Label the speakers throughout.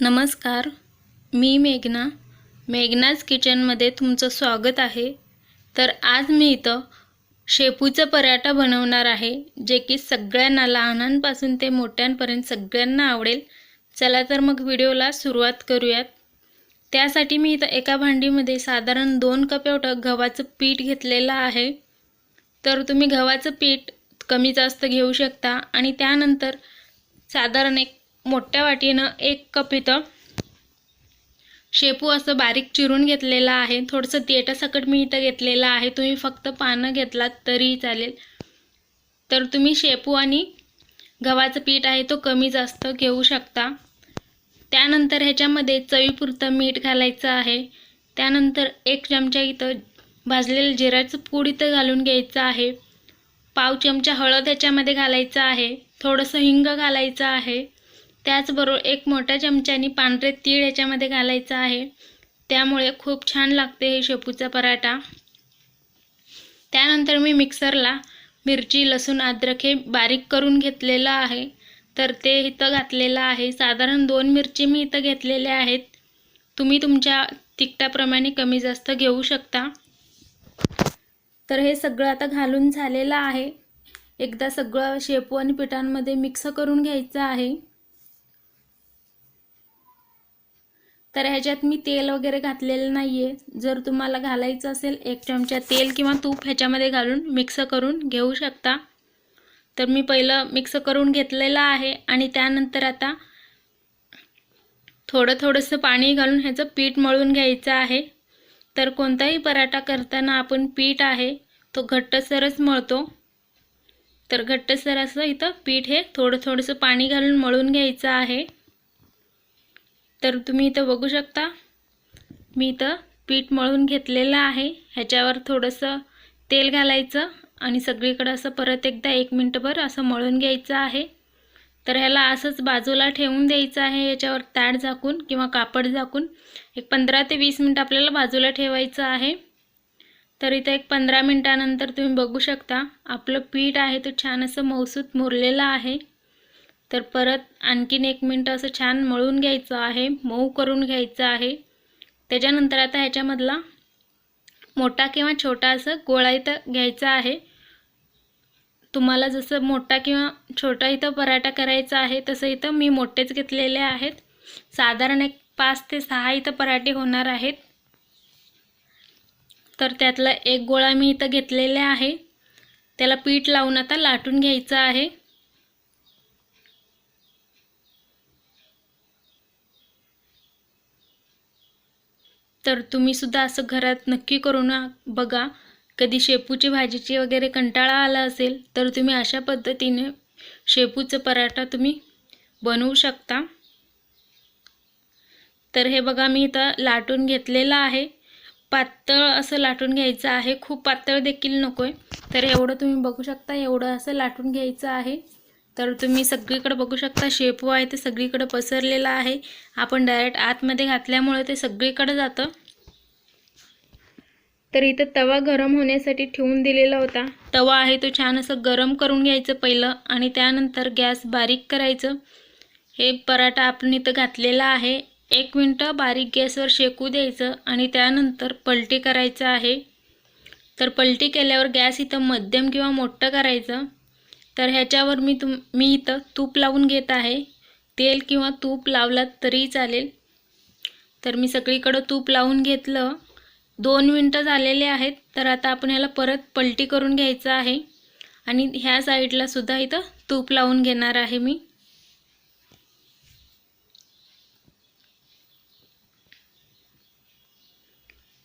Speaker 1: नमस्कार मी मेघना. मेघनाज किचनमध्ये तुमचं स्वागत आहे. तर आज मी इथं शेपूचं पराठा बनवणार आहे जे की सगळ्यांना लहानांपासून ते मोठ्यांपर्यंत सगळ्यांना आवडेल. चला तर मग व्हिडिओला सुरुवात करूयात. त्यासाठी मी इथं एका भांडीमध्ये साधारण दोन कप एवढं गव्हाचं पीठ घेतलेलं आहे. तर तुम्ही गव्हाचं पीठ कमी जास्त घेऊ शकता आणि त्यानंतर साधारण एक मोठ्या वाटीनं एक कप इथं शेपू असं बारीक चिरून घेतलेलं आहे. थोडंसं तेटासकट मी इथं घेतलेलं आहे. तुम्ही फक्त पानं घेतलात तरीही चालेल. तर तुम्ही शेपू आणि गव्हाचं पीठ आहे तो कमी जास्त घेऊ शकता. त्यानंतर ह्याच्यामध्ये चवीपुरतं मीठ घालायचं आहे. त्यानंतर एक चमचा इथं भाजलेलं जिऱ्याचं पूड इथं घालून घ्यायचं आहे. पाव चमचा हळद ह्याच्यामध्ये घालायचं आहे. थोडंसं हिंग घालायचं आहे. त्याचबरोबर एक मोठ्या चमच्यानी पांढरे तीळ याच्यामध्ये घालायचं आहे. त्यामुळे खूप छान लागते हे शेपूचा पराठा. त्यानंतर मी मिक्सरला मिरची लसूण अद्रक हे बारीक करून घेतलेलं आहे. तर ते इथं घातलेलं आहे. साधारण दोन मिरची मी इथं घेतलेल्या आहेत. तुम्ही तुमच्या तिखटाप्रमाणे कमी जास्त घेऊ शकता. तर हे सगळं आता घालून झालेलं आहे. एकदा सगळं शेपू आणि पिठांमध्ये मिक्स करून घ्यायचं आहे. तर ह्याच्यात मी तेल वगैरे घातलेलं नाही आहे जर तुम्हाला घालायचं असेल एक चमचा तेल किंवा तूप ह्याच्यामध्ये घालून मिक्स करून घेऊ शकता. तर मी पहिलं मिक्स करून घेतलेलं आहे आणि त्यानंतर आता थोडं थोडंसं पाणी घालून ह्याचं पीठ मळून घ्यायचं आहे. तर कोणताही पराठा करताना आपण पीठ आहे तो घट्टसरच मळतो. तर घट्टसर असं इथं पीठ हे थोडं थोडंसं पाणी घालून मळून घ्यायचं आहे. तर तुम्ही इथं बघू शकता. मी इथं पीठ मळून घेतलेलं आहे. ह्याच्यावर थोडंसं तेल घालायचं आणि सगळीकडं असं परत एकदा एक मिनटभर असं मळून घ्यायचं आहे. तर ह्याला असंच बाजूला ठेवून द्यायचं आहे. याच्यावर ताट झाकून किंवा कापड झाकून एक पंधरा ते वीस मिनटं आपल्याला बाजूला ठेवायचं आहे. तर इथं एक पंधरा मिनटानंतर तुम्ही बघू शकता. आपलं पीठ आहे तो छान असं मौसूत मुरलेलं आहे. तर परत आणखीन एक मिनटं असं छान मळून घ्यायचं आहे मऊ करून घ्यायचं आहे. त्याच्यानंतर आता ह्याच्यामधला मोठा किंवा छोटा असं गोळा इथं घ्यायचा आहे. तुम्हाला जसं मोठा किंवा छोटा इथं पराठा करायचा आहे तसं इथं मी मोठेच घेतलेले आहेत. साधारण एक पाच ते सहा इथं पराठे होणार आहेत. तर त्यातला एक गोळा मी इथं घेतलेला आहे. त्याला पीठ लावून आता लाटून घ्यायचं आहे. तर तुम्हीसुद्धा असं घरात नक्की करून बघा कधी शेपूची भाजीची वगैरे कंटाळा आला असेल तर तुम्ही अशा पद्धतीने शेपूचं पराठा तुम्ही बनवू शकता. तर हे बघा मी इथं लाटून घेतलेलं आहे. पातळ असं लाटून घ्यायचं आहे. खूप पातळ देखील नको आहे तर एवढं तुम्ही बघू शकता एवढं असं लाटून घ्यायचं आहे. तर तुम्ही सगळीकडे बघू शकता शेपू आहे ते सगळीकडे पसरलेलं आहे. आपण डायरेक्ट आतमध्ये घातल्यामुळे ते सगळीकडे जातं. तर इथं तवा गरम होण्यासाठी ठेवून दिलेला होता. तवा आहे तो छान असं गरम करून घ्यायचं पहिलं आणि त्यानंतर गॅस बारीक करायचं. हे पराठा आपण इथं घातलेला आहे. एक मिनटं बारीक गॅसवर शेकू द्यायचं आणि त्यानंतर पलटी करायचं आहे. तर पलटी केल्यावर गॅस इथं मध्यम किंवा मोठं करायचं. तर ह्याच्यावर मी तुम मी इथं तूप लावून घेत आहे. तेल किंवा तूप लावलात तरी चालेल. तर मी सगळीकडं तूप लावून घेतलं. दोन मिनटं झालेले आहेत तर आता आपण ह्याला परत पलटी करून घ्यायचं आहे. आणि ह्या साईडला सुद्धा इथं तूप लावून घेणार आहे मी.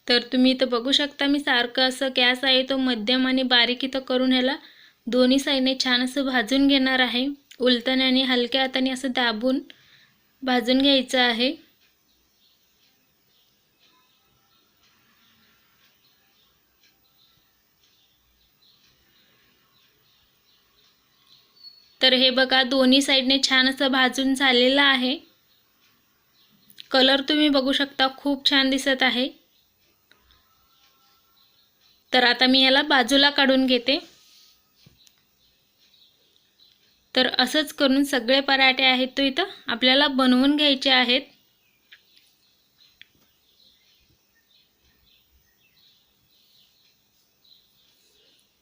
Speaker 1: तर तुम्ही इथं बघू शकता मी सारखं असं गॅस आहे तो मध्यम आणि बारीक इथं करून ह्याला दोन्ही साईडने छान असं भाजून घेणार आहे. उलटण्याने हलक्या हाताने असं दाबून भाजून घ्यायचं आहे. तर हे बघा दोन्ही साईडने छान असं भाजून झालेलं आहे. कलर तुम्ही बघू शकता खूप छान दिसत आहे. तर आता मी याला बाजूला काढून घेते. तर असंच करून सगळे पराठे आहेत तो इथं. आपल्याला बनवून घ्यायचे आहेत.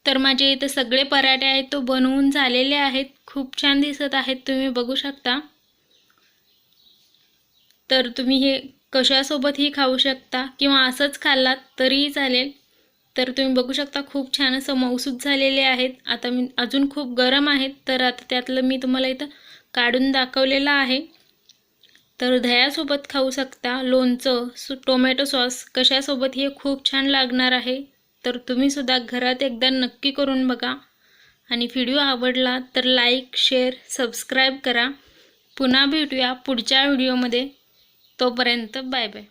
Speaker 1: तर माझे इथं सगळे पराठे आहेत तो बनवून झालेले आहेत. खूप छान दिसत आहेत तुम्ही बघू शकता. तर तुम्ही हे कशासोबतही खाऊ शकता किंवा असंच खाल्लात तरीही चालेल. तर तुम्ही बघू शकता खूप छान असं मऊसूद झालेले आहेत. आता मी अजून खूप गरम आहेत तर आता त्यातलं मी तुम्हाला इथं काढून दाखवलेलं आहे. तर दह्यासोबत खाऊ शकता लोणचं सु टोमॅटो सॉस कशासोबत हे खूप छान लागणार आहे. तर तुम्हीसुद्धा घरात एकदा नक्की करून बघा. आणि व्हिडिओ आवडला तर लाईक शेअर सबस्क्राईब करा. पुन्हा भेटूया पुढच्या व्हिडिओमध्ये. तोपर्यंत बाय बाय.